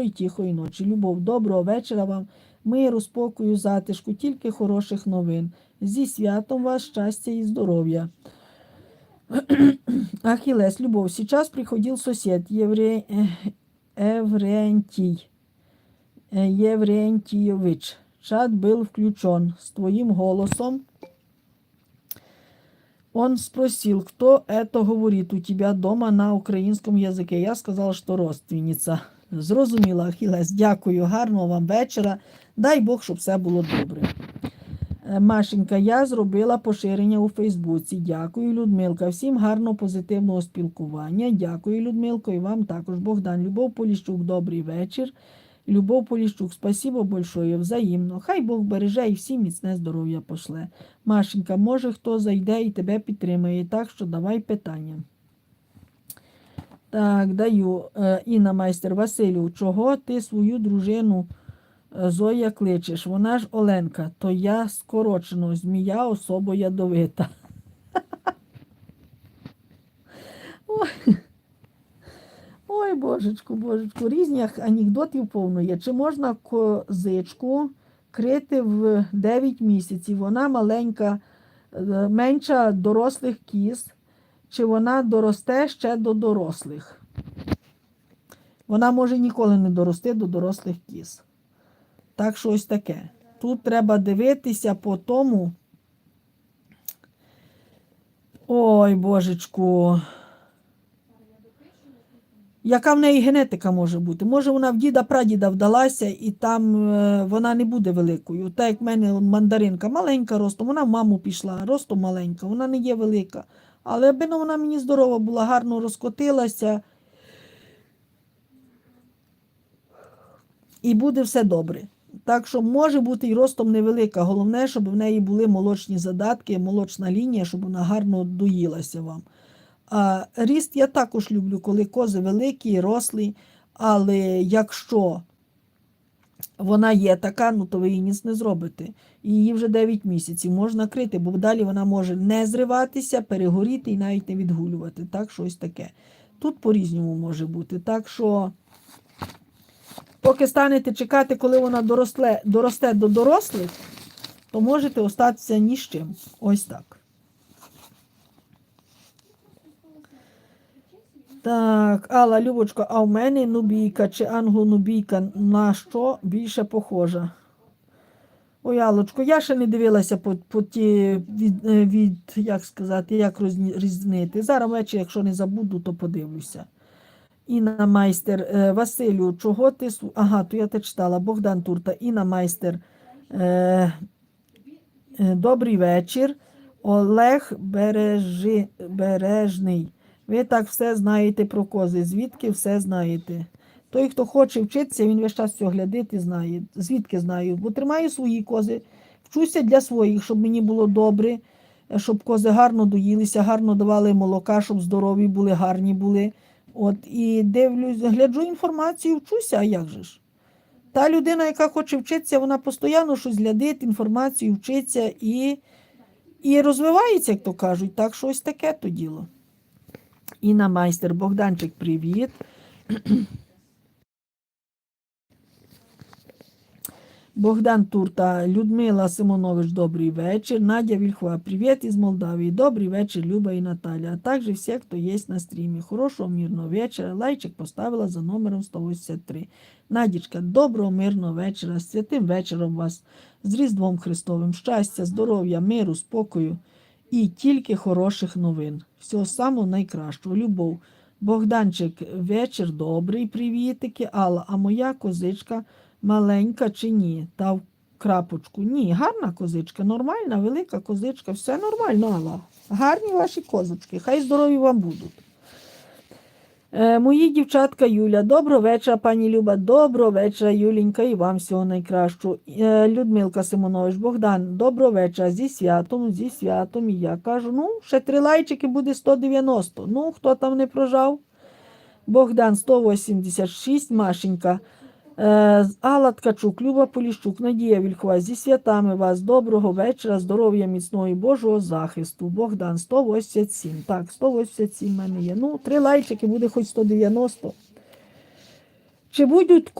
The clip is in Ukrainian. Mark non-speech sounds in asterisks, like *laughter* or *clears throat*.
і тихої ночі. Любов, доброго вечора вам, миру, спокою, затишку, тільки хороших новин. Зі святом вас, щастя і здоров'я. *clears throat* Ахиллес, любовь. Сейчас приходил сосед Евре... э, Еврентий э, Еврентьевич. Чат был включен с твоим голосом. Он спросил, кто это говорит у тебя дома на українському язике. Я сказала, що родственниця. Зрозуміла, Ахілес. Дякую, гарного вам вечора. Дай Бог, щоб все було добре. Е, Машенька, я зробила поширення у Фейсбуці. Дякую, Людмилка. Всім гарного позитивного спілкування. Дякую, Людмилко, і вам також. Богдан, Любов Поліщук, добрий вечір. Любов Поліщук, спасибо большое, взаємно. Хай Бог береже і всім міцне здоров'я пошле. Машенька, може хто зайде і тебе підтримає, так що давай питання. Так, даю. Е, Інна майстер Василю, чого ти свою дружину е, Зоя кличеш? Вона ж Оленка, то я скорочено, змія особо ядовита. *laughs* Ой. Ой, божечку, божечку, різних анекдотів повно є. Чи можна козичку крити в 9 місяців? Вона маленька, е, менша дорослих кіз, чи вона доросте ще до дорослих? Вона може ніколи не дорости до дорослих кіз. Так що ось таке. Тут треба дивитися по тому. Ой, божечку. Яка в неї генетика може бути? Може, вона в діда прадіда вдалася, і там е, вона не буде великою. Так як в мене мандаринка маленька ростом, вона в маму пішла, ростом маленька, вона не є велика. Але аби ну, вона мені здорова була, гарно розкотилася. І буде все добре. Так що може бути і ростом невелика. Головне, щоб в неї були молочні задатки, молочна лінія, щоб вона гарно доїлася вам. А ріст я також люблю, коли кози великі, рослі, але якщо вона є така, ну то ви її ніц не зробите. Її вже 9 місяців можна крити, бо далі вона може не зриватися, перегоріти і навіть не відгулювати. Так, щось таке. Тут по-різному може бути. Так що, поки станете чекати, коли вона доросле, доросте до дорослих, то можете остатися ні з чим. Ось так. Так, Алла, Любочко, а в мене нубійка чи англо-нубійка на що більше похожа? Ой, Аллочко, я ще не дивилася по, по ті від, е, від, як сказати, як розні- різнити. Зараз ввечері, якщо не забуду, то подивлюся. Інна майстер, е, Василю, чого ти. Ага, то я те читала. Богдан Турта, Інна майстер. Е, е, добрий вечір. Олег Бережи, Бережний. Ви так все знаєте про кози. Звідки все знаєте? Той, хто хоче вчитися, він весь час цього глядити знає. Звідки знаю? Бо тримаю свої кози, вчуся для своїх, щоб мені було добре, щоб кози гарно доїлися, гарно давали молока, щоб здорові були, гарні були. От і дивлюсь, гляджу інформацію, вчуся, а як же ж? Та людина, яка хоче вчитися, вона постійно щось глядить, інформацію вчиться і, і розвивається, як то кажуть. Так що ось таке то діло. Інна майстер, Богданчик, привіт. Богдан Турта, Людмила Симонович, добрий вечір. Надя Вільхова, привіт із Молдавії. Добрий вечір, Люба і Наталя. А також всі, хто є на стрімі. Хорошого, мирного вечора. Лайчик поставила за номером 183. Надічка, доброго, мирного вечора. Святим вечором вас, з Різдвом Христовим. Щастя, здоров'я, миру, спокою і тільки хороших новин. Всього самого найкращого. Любов. Богданчик, вечір добрий, привітики. Алла, а моя козичка маленька чи ні? Та в крапочку. Ні, гарна козичка, нормальна, велика козичка, все нормально, Алла. Гарні ваші козочки, хай здорові вам будуть. Е, мої дівчатка Юля, доброго вечора, пані Люба, доброго вечора, Юлінька, і вам всього найкращого. Е, Людмилка Симонович, Богдан, доброго вечора, зі святом, зі святом. І я кажу, ну, ще три лайчики буде 190. Ну, хто там не прожав? Богдан 186, Машенька. Е, Алла Ткачук, Люба Поліщук, Надія Вільхова, зі святами вас, доброго вечора, здоров'я міцного і Божого захисту. Богдан 187. Так, 187 в мене є. Ну, три лайчики, буде хоч 190. Чи будуть